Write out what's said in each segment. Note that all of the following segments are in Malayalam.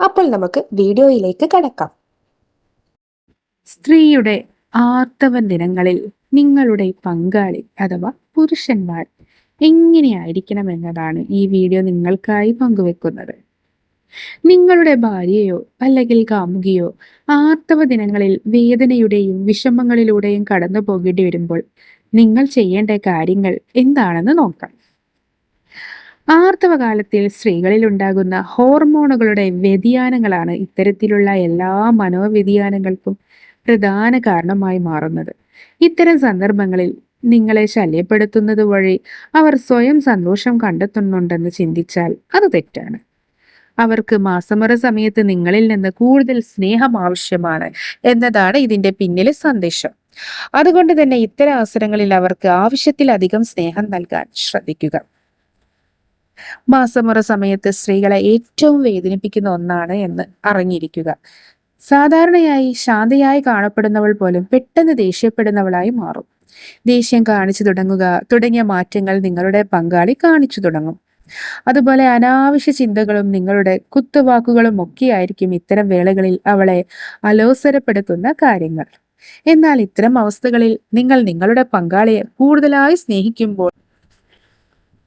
അപ്പോൾ നമുക്ക് വീഡിയോയിലേക്ക് കടക്കാം. സ്ത്രീയുടെ ആർത്തവ ദിനങ്ങളിൽ നിങ്ങളുടെ പങ്കാളി അഥവാ പുരുഷന്മാർ എങ്ങനെയായിരിക്കണം എന്നതാണ് ഈ വീഡിയോ നിങ്ങൾക്കായി പങ്കുവെക്കുന്നത്. നിങ്ങളുടെ ഭാര്യയോ അല്ലെങ്കിൽ കാമുകിയോ ആർത്തവ ദിനങ്ങളിൽ വേദനയുടെയും വിഷമങ്ങളിലൂടെയും കടന്നു പോകേണ്ടി വരുമ്പോൾ നിങ്ങൾ ചെയ്യേണ്ട കാര്യങ്ങൾ എന്താണെന്ന് നോക്കാം. ആർത്തവകാലത്തിൽ സ്ത്രീകളിൽ ഉണ്ടാകുന്ന ഹോർമോണുകളുടെ വ്യതിയാനങ്ങളാണ് ഇത്തരത്തിലുള്ള എല്ലാ മനോവ്യതിയാനങ്ങൾക്കും പ്രധാന കാരണമായി മാറുന്നത്. ഇത്തരം സന്ദർഭങ്ങളിൽ നിങ്ങളെ ശല്യപ്പെടുത്തുന്നത് വഴി അവർ സ്വയം സന്തോഷം കണ്ടെത്തുന്നുണ്ടെന്ന് ചിന്തിച്ചാൽ അത് തെറ്റാണ്. അവർക്ക് മാസമുറ സമയത്ത് നിങ്ങളിൽ നിന്ന് കൂടുതൽ സ്നേഹം ആവശ്യമാണ് എന്നതാണ് ഇതിന്റെ പിന്നിലെ സന്ദേശം. അതുകൊണ്ട് തന്നെ ഇത്തരം അവസരങ്ങളിൽ അവർക്ക് ആവശ്യത്തിലധികം സ്നേഹം നൽകാൻ ശ്രദ്ധിക്കുക. മാസമുറ സമയത്ത് സ്ത്രീകളെ ഏറ്റവും വേദനിപ്പിക്കുന്ന ഒന്നാണ് എന്ന് അറിഞ്ഞിരിക്കുക. സാധാരണയായി ശാന്തയായി കാണപ്പെടുന്നവൾ പോലും പെട്ടെന്ന് ദേഷ്യപ്പെടുന്നവളായി മാറും. ദേഷ്യം കാണിച്ചു തുടങ്ങുക തുടങ്ങിയ മാറ്റങ്ങൾ നിങ്ങളുടെ പങ്കാളി കാണിച്ചു തുടങ്ങും. അതുപോലെ അനാവശ്യ ചിന്തകളും നിങ്ങളുടെ കുത്തുവാക്കുകളും ഒക്കെയായിരിക്കും ഇത്തരം വേളകളിൽ അവളെ അലോസരപ്പെടുത്തുന്ന കാര്യങ്ങൾ. എന്നാൽ ഇത്തരം അവസ്ഥകളിൽ നിങ്ങൾ നിങ്ങളുടെ പങ്കാളിയെ കൂടുതലായി സ്നേഹിക്കുമ്പോൾ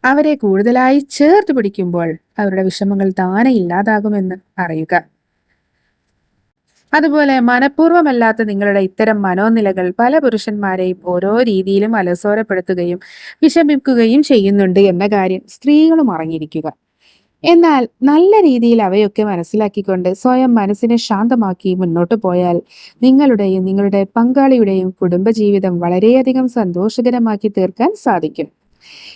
അവരെ കൂടുതലായി ചേർത്ത് പിടിക്കുമ്പോൾ അവരുടെ വിഷമങ്ങൾ താനെ ഇല്ലാതാകുമെന്ന് അറിയുക. അതുപോലെ മനഃപൂർവമല്ലാത്ത നിങ്ങളുടെ ഇത്തരം മനോനിലകൾ പല പുരുഷന്മാരെയും ഓരോ രീതിയിലും അലസോരപ്പെടുത്തുകയും വിഷമിക്കുകയും ചെയ്യുന്നുണ്ട് എന്ന കാര്യം സ്ത്രീകളും അറിഞ്ഞിരിക്കുക. എന്നാൽ നല്ല രീതിയിൽ അവയൊക്കെ മനസ്സിലാക്കിക്കൊണ്ട് സ്വയം മനസ്സിനെ ശാന്തമാക്കി മുന്നോട്ട് പോയാൽ നിങ്ങളുടെയും നിങ്ങളുടെ പങ്കാളിയുടെയും കുടുംബജീവിതം വളരെയധികം സന്തോഷകരമാക്കി തീർക്കാൻ സാധിക്കും.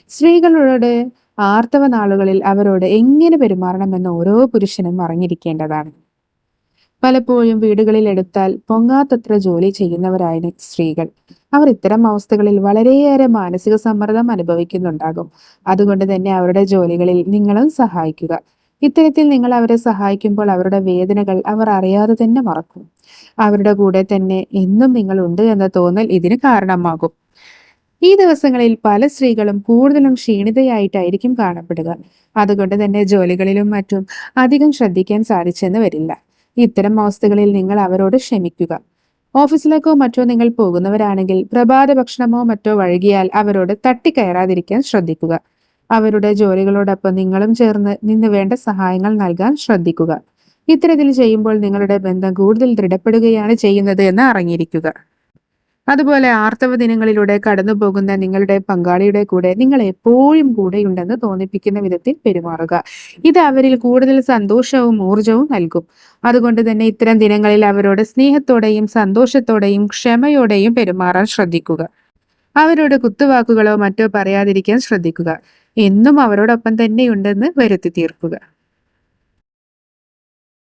സ്ത്രീകളോട് ആർത്തവ നാളുകളിൽ അവരോട് എങ്ങനെ പെരുമാറണമെന്ന് ഓരോ പുരുഷനും അറിഞ്ഞിരിക്കേണ്ടതാണ്. പലപ്പോഴും വീടുകളിൽ എടുത്താൽ പൊങ്ങാത്തത്ര ജോലി ചെയ്യുന്നവരായിരുന്നു സ്ത്രീകൾ. അവർ ഇത്തരം അവസ്ഥകളിൽ വളരെയേറെ മാനസിക സമ്മർദ്ദം അനുഭവിക്കുന്നുണ്ടാകും. അതുകൊണ്ട് തന്നെ അവരുടെ ജോലികളിൽ നിങ്ങളും സഹായിക്കുക. ഇത്തരത്തിൽ നിങ്ങൾ അവരെ സഹായിക്കുമ്പോൾ അവരുടെ വേദനകൾ അവർ അറിയാതെ തന്നെ മറക്കും. അവരുടെ കൂടെ തന്നെ എന്നും നിങ്ങൾ ഉണ്ട് എന്ന തോന്നൽ ഇതിന് കാരണമാകും. ഈ ദിവസങ്ങളിൽ പല സ്ത്രീകളും കൂടുതലും ക്ഷീണിതയായിട്ടായിരിക്കും കാണപ്പെടുക. അതുകൊണ്ട് തന്നെ ജോലികളിലും മറ്റും അധികം ശ്രദ്ധിക്കാൻ സാധിച്ചെന്ന് വരില്ല. ഇത്തരം അവസ്ഥകളിൽ നിങ്ങൾ അവരോട് ക്ഷമിക്കുക. ഓഫീസിലേക്കോ മറ്റോ നിങ്ങൾ പോകുന്നവരാണെങ്കിൽ പ്രഭാത ഭക്ഷണമോ മറ്റോ വഴുകിയാൽ അവരോട് തട്ടിക്കയറാതിരിക്കാൻ ശ്രദ്ധിക്കുക. അവരുടെ ജോലികളോടൊപ്പം നിങ്ങളും ചേർന്ന് നിന്ന് വേണ്ട സഹായങ്ങൾ നൽകാൻ ശ്രദ്ധിക്കുക. ഇത്തരത്തിൽ ചെയ്യുമ്പോൾ നിങ്ങളുടെ ബന്ധം കൂടുതൽ ദൃഢപ്പെടുകയാണ് ചെയ്യുന്നത് എന്ന് അറിഞ്ഞിരിക്കുക. അതുപോലെ ആർത്തവ ദിനങ്ങളിലൂടെ കടന്നു പോകുന്ന നിങ്ങളുടെ പങ്കാളിയുടെ കൂടെ നിങ്ങൾ എപ്പോഴും കൂടെയുണ്ടെന്ന് തോന്നിപ്പിക്കുന്ന വിധത്തിൽ പെരുമാറുക. ഇത് അവരിൽ കൂടുതൽ സന്തോഷവും ഊർജവും നൽകും. അതുകൊണ്ട് തന്നെ ഇത്തരം ദിനങ്ങളിൽ അവരോട് സ്നേഹത്തോടെയും സന്തോഷത്തോടെയും ക്ഷമയോടെയും പെരുമാറാൻ ശ്രദ്ധിക്കുക. അവരോട് കുത്തുവാക്കുകളോ മറ്റോ പറയാതിരിക്കാൻ ശ്രദ്ധിക്കുക. എന്നും അവരോടൊപ്പം തന്നെയുണ്ടെന്ന് വരുത്തി തീർക്കുക.